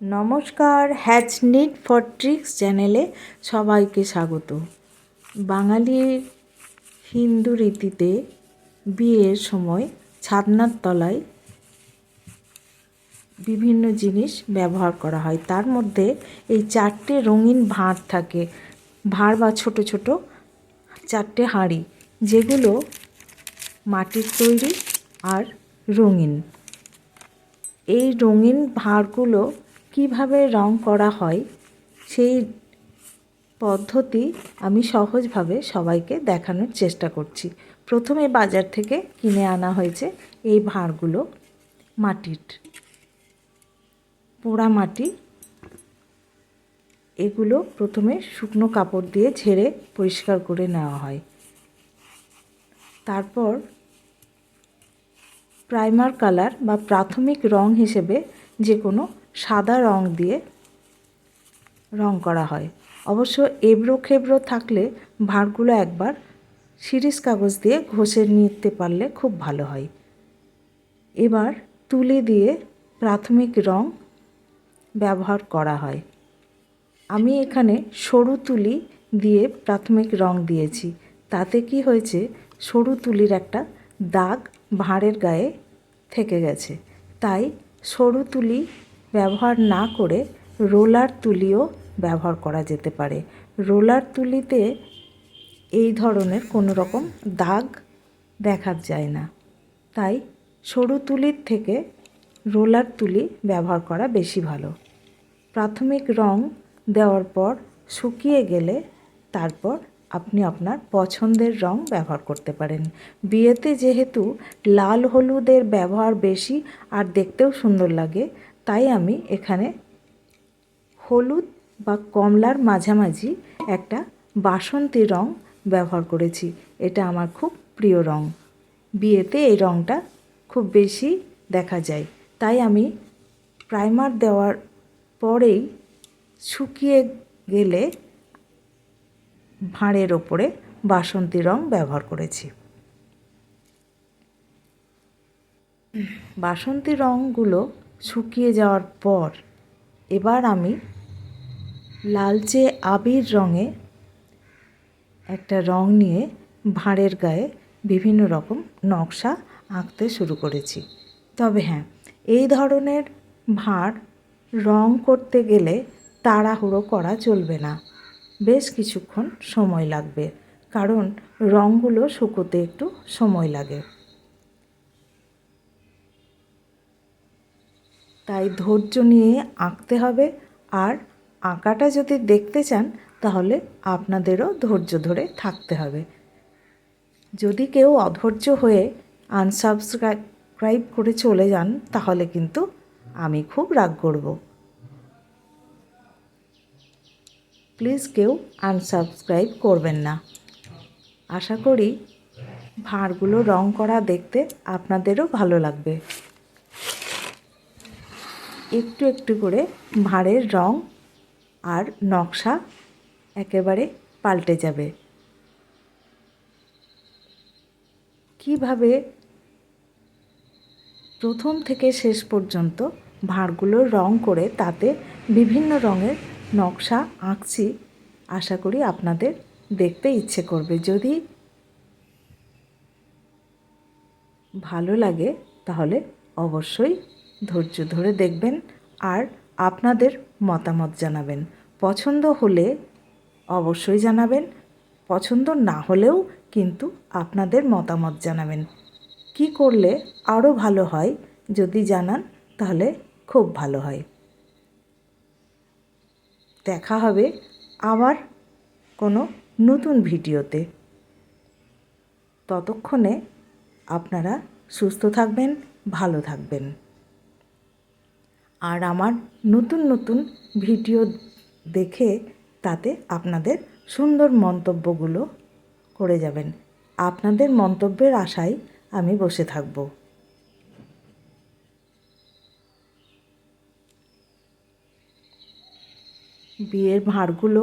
নমস্কার hatch need for tricks চ্যানেলে সবাইকে স্বাগত। বাঙালির হিন্দু রীতিতে বিয়ের সময় ছাদনার তলায় বিভিন্ন জিনিস ব্যবহার করা হয়। তার মধ্যে এই চারটে রঙিন ভাঁড় থাকে। ভাঁড় বা ছোট ছোট চারটে হাঁড়ি, যেগুলো মাটির তৈরি আর রঙিন। এই রঙিন ভাঁড়গুলো কীভাবে রং করা হয় সেই পদ্ধতি আমি সহজভাবে সবাইকে দেখানোর চেষ্টা করছি। প্রথমে বাজার থেকে কিনে আনা হয়েছে এই ভাঁড়গুলো মাটির। পোড়া মাটি। এগুলো প্রথমে শুকনো কাপড় দিয়ে ঝেড়ে পরিষ্কার করে নেওয়া হয়। তারপর প্রাইমার কালার বা প্রাথমিক রং হিসেবে যে কোনো সাদা রং দিয়ে রং করা হয়। অবশ্য এবড়ো খেবড়ো থাকলে ভাঁড়গুলো একবার শিরিষ কাগজ দিয়ে ঘষে নিতে পারলে খুব ভালো হয়। এবার তুলি দিয়ে প্রাথমিক রং ব্যবহার করা হয়। আমি এখানে সরু তুলি দিয়ে প্রাথমিক রং দিয়েছি। তাতে কি হয়েছে? সরু তুলির একটা দাগ ভাঁড়ের গায়ে থেকে গেছে। তাই সরু তুলি ব্যবহার না করে রোলার তুলিও ব্যবহার করা যেতে পারে। রোলার তুলিতে এই ধরনের কোনো রকম দাগ দেখা যায় না। তাই সরু তুলির থেকে রোলার তুলি ব্যবহার করা বেশি ভালো। প্রাথমিক রং দেওয়ার পর শুকিয়ে গেলে তারপর আপনি আপনার পছন্দের রং ব্যবহার করতে পারেন। বিয়েতে যেহেতু লাল হলুদের ব্যবহার বেশি আর দেখতেও সুন্দর লাগে, তাই আমি এখানে হলুদ বা কমলার মাঝামাঝি একটা বাসন্তী রং ব্যবহার করেছি। এটা আমার খুব প্রিয় রং। বিয়েতে এই রংটা খুব বেশি দেখা যায়। তাই আমি প্রাইমার দেওয়ার পরেই শুকিয়ে গেলে ভাঁড়ের ওপরে বাসন্তী রং ব্যবহার করেছি। বাসন্তী রঙগুলো শুকিয়ে যাওয়ার পর এবার আমি লালচে আবির রঙে একটা রং নিয়ে ভাঁড়ের গায়ে বিভিন্ন রকম নকশা আঁকতে শুরু করেছি। তবে হ্যাঁ এই ধরনের ভাঁড় রং করতে গেলে তাড়াহুড়ো করা চলবে না। বেশ কিছুক্ষণ সময় লাগবে, কারণ রঙগুলো শুকোতে একটু সময় লাগে। তাই ধৈর্য নিয়ে আঁকতে হবে, আর আঁকাটা যদি দেখতে চান, তাহলে আপনাদেরও ধৈর্য ধরে থাকতে হবে। যদি কেউ অধৈর্য হয়ে আনসাবস্ক্রাইব করে চলে যান, তাহলে কিন্তু আমি খুব রাগ করব। প্লিজ কেউ আনসাবস্ক্রাইব করবেন না। আশা করি ভাঁড়গুলো রং করা দেখতে আপনাদেরও ভালো লাগবে। একটু একটু করে ভাঁড়ের রং আর নকশা একেবারে পাল্টে যাবে। কীভাবে প্রথম থেকে শেষ পর্যন্ত ভাঁড়গুলো রং করে তাতে বিভিন্ন রঙের নকশা আঁকছি, আশা করি আপনাদের দেখতে ইচ্ছে করবে। যদি ভালো লাগে, তাহলে অবশ্যই ধৈর্য ধরে দেখবেন আর আপনাদের মতামত জানাবেন। পছন্দ হলে অবশ্যই জানাবেন, পছন্দ না হলেও কিন্তু আপনাদের মতামত জানাবেন। কি করলে আরও ভালো হয় যদি জানান, তাহলে খুব ভালো হয়। দেখা হবে আবার কোনো নতুন ভিডিওতে। ততক্ষণে আপনারা সুস্থ থাকবেন, ভালো থাকবেন। আর আমার নতুন নতুন ভিডিও দেখে তাতে আপনাদের সুন্দর মন্তব্যগুলো করে যাবেন। আপনাদের মন্তব্যের আশায় আমি বসে থাকব। বিয়ের ভাঁড়গুলো